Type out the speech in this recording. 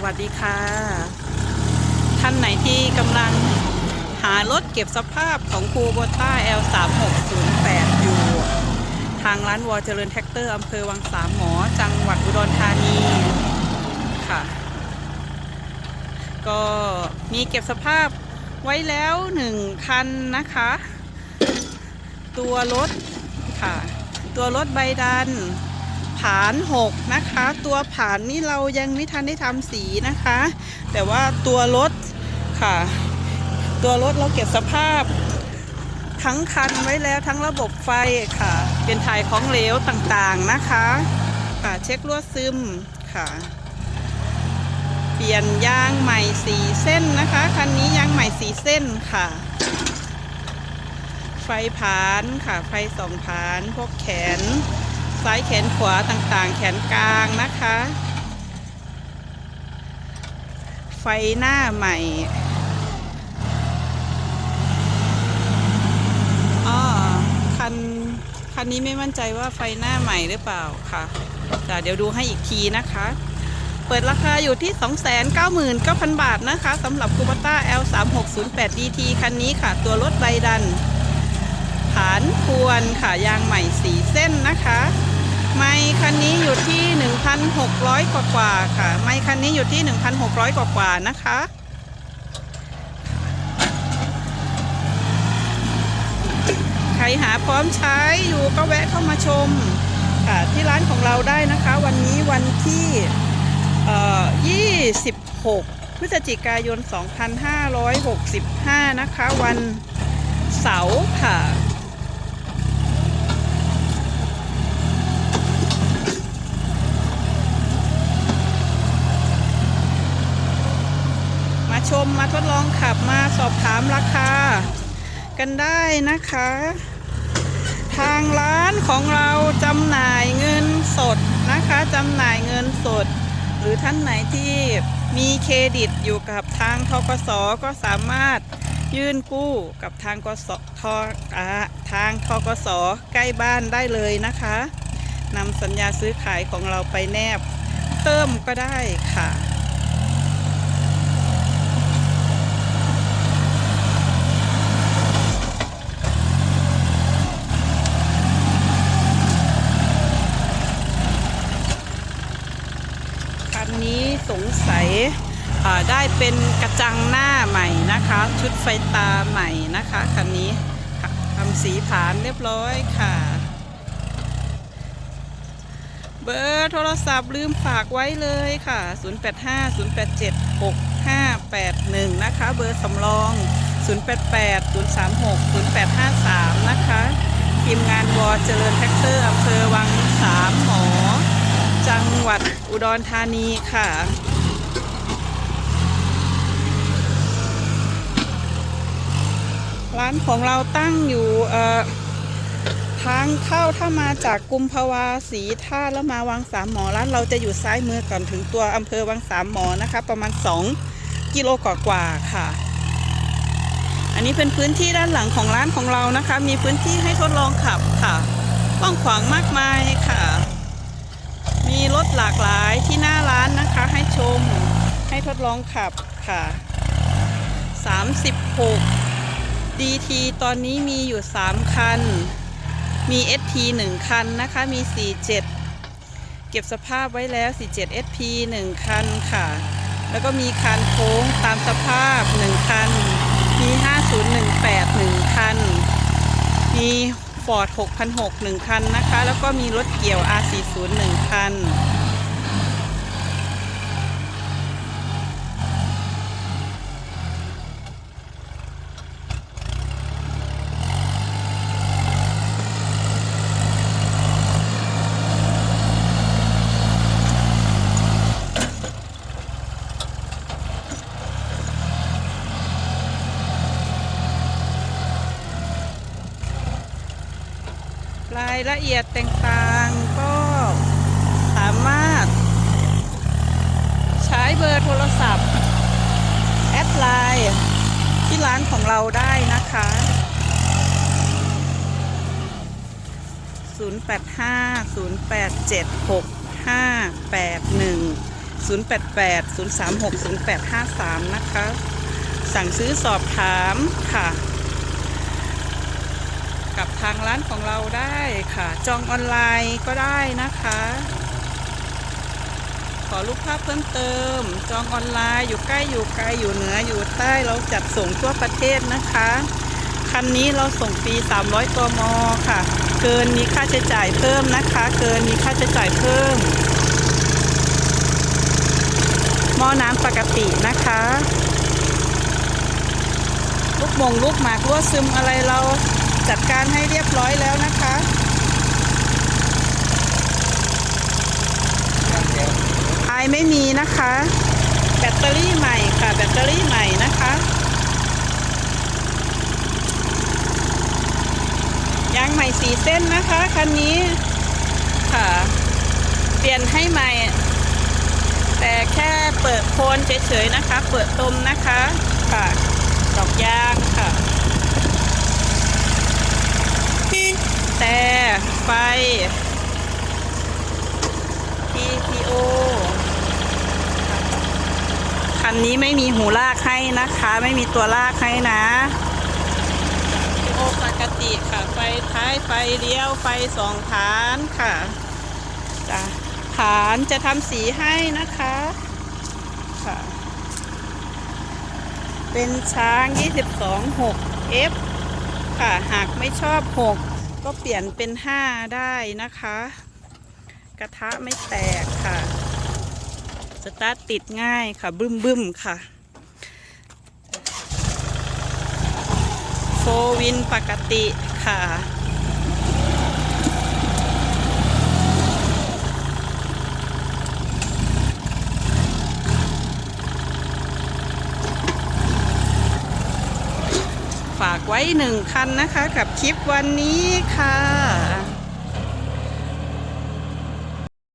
สวัสดีค่ะ ท่านไหนที่กำลังหารถเก็บสภาพของคูโบต้า L3608 อยู่ ทางร้านวอเจริญแท็กเตอร์อำเภอวังสามหมอ จังหวัดอุดรธานีค่ะ ก็มีเก็บสภาพไว้แล้วหนึ่งคันนะคะ ตัวรถค่ะ ตัวรถใบดัน ผาน6นะคะ ตัวผานนี่เรายังไม่ทันได้ทำสีนะคะ แต่ว่าตัวรถค่ะ ตัวรถเราเก็บสภาพ ทั้งคันไว้แล้วทั้งระบบไฟค่ะ เป็นถ่ายของเหลวต่างๆนะคะ ค่ะเช็คลวดซึมค่ะ เปลี่ยนยางใหม่สีเส้นนะคะ คันนี้ยางใหม่สีเส้นค่ะไฟผานค่ะ ไฟสองผาน พวกแขน ซ้ายแขนขวาต่างๆ แขนกลางนะคะ ไฟหน้าใหม่อ๋อคันคันนี้ไม่มั่นใจว่าไฟหน้าใหม่หรือเปล่าค่ะแต่เดี๋ยวดูให้อีกทีนะคะ เปิดราคาอยู่ที่ 299,000 บาทนะคะสำหรับคูปต้า L3608 DT คันนี้ค่ะ ตัวรถใบดันานควรค่ะยางใหม่สีเส้นนะคะ ไมค์คันนี้อยู่ที่ 1,600 กว่ากว่าค่ะ ไมค์คันนี้อยู่ที่ 1,600 กว่ากว่านะคะใครหาพร้อมใช้อยู่ก็แวะเข้ามาชมค่ะที่ร้านของเราได้นะคะ วันนี้วันที่เอ่อ26 พฤศจิกายน 2565 นะคะ วันเสาร์ค่ะ ชมมาทดลองขับมาสอบถามราคา กันได้นะคะ ทางร้านของเราจำหน่ายเงินสดนะคะจำหน่ายเงินสด หรือท่านไหนที่มีเครดิตอยู่กับทางทกสก็สามารถยื่นกู้กับทางกสททางทกสใกล้บ้านได้เลยนะคะนำสัญญาซื้อขายของเราไปแนบ เพิ่มก็ได้ค่ะ คันนี้สงสัยอ่า ได้เป็นกระจังหน้าใหม่นะคะ ชุดไฟตาใหม่นะคะคันนี้ทำสีผานเรียบร้อยค่ะ เบอร์โทรศัพท์ลืมฝากไว้เลยค่ะ 0850876581 นะคะ เบอร์สำรอง 0880360853 นะคะ ทีมงานวอเจริญแท็กเตอร์อำเภอวังสามหมอจังหวัดอุดรธานีค่ะ ร้านของเราตั้งอยู่ทางเข้าถ้ามาจากกุมภาวาสีท่าแล้วมาวังสามหมอร้านเราจะอยู่ซ้ายมือก่อนถึงตัวอำเภอวังสามหมอนะคะ ประมาณ 2 กิโลกว่าๆค่ะ อันนี้เป็นพื้นที่ด้านหลังของร้านของเรานะคะ มีพื้นที่ให้ทดลองขับค่ะกว้างขวางมากมายค่ะ มีรถหลากหลายที่หน้าร้านนะคะ ให้ชมให้ทดลองขับค่ะ 36 DT ตอนนี้มีอยู่ 3 คัน มี ST 1 คันนะคะ มี 47 เก็บสภาพไว้แล้ว 47 SP 1 คันค่ะ แล้วก็มีคันโค้งตามสภาพ 1 คัน มี 5018 1 คัน มี Ford 6006 1 คันนะคะ แล้วก็มีรถเกี่ยว R40 1 คัน รายละเอียดต่างๆ ก็สามารถ ใช้เบอร์โทรศัพท์ แอดไลน์ที่ร้านของเราได้นะคะ 085 087 6581 088 036 0853 นะคะ สั่งซื้อสอบถามค่ะ ร้านของเราได้ค่ะ จองออนไลน์ก็ได้นะคะ ขอรูปภาพเพิ่มเติม จองออนไลน์อยู่ใกล้อยู่ไกลอยู่เหนืออยู่ใต้เราจัดส่งทั่วประเทศนะคะ คันนี้เราส่งฟรี 300 ตัวมอค่ะ เกินมีค่าใช้จ่ายเพิ่มนะคะ เกินมีค่าใช้จ่ายเพิ่มหม้อน้ำปกตินะคะลูกมงลูกหมากรั่วซึมอะไรเรา จัดการให้เรียบร้อยแล้วนะคะไอไม่มีนะคะ แบตเตอรี่ใหม่ค่ะแบตเตอรี่ใหม่นะคะยางใหม่สีเส้นนะคะคันนี้ค่ะ เปลี่ยนให้ใหม่ แต่แค่เปิดโคนเฉยๆนะคะ เปิดตมนะคะค่ะดอกยางค่ะ แต่ไฟ PTO คันนี้ไม่มีหูลากให้นะคะ ไม่มีตัวลากให้นะ PTO ปกติค่ะ ไฟท้ายไฟเลี้ยวไฟสองฐานค่ะจ้ะฐานจะทำสีให้นะคะค่ะ เป็นช้าง 22 6 F ค่ะ หากไม่ชอบ 6 ก็เปลี่ยนเป็น5ได้นะคะ กระทะไม่แตกค่ะ สตาร์ทติดง่ายค่ะ บึ้มบึ้มค่ะโฟวินปกติค่ะ ไว้หนึ่งคันนะคะ กับคลิปวันนี้ค่ะ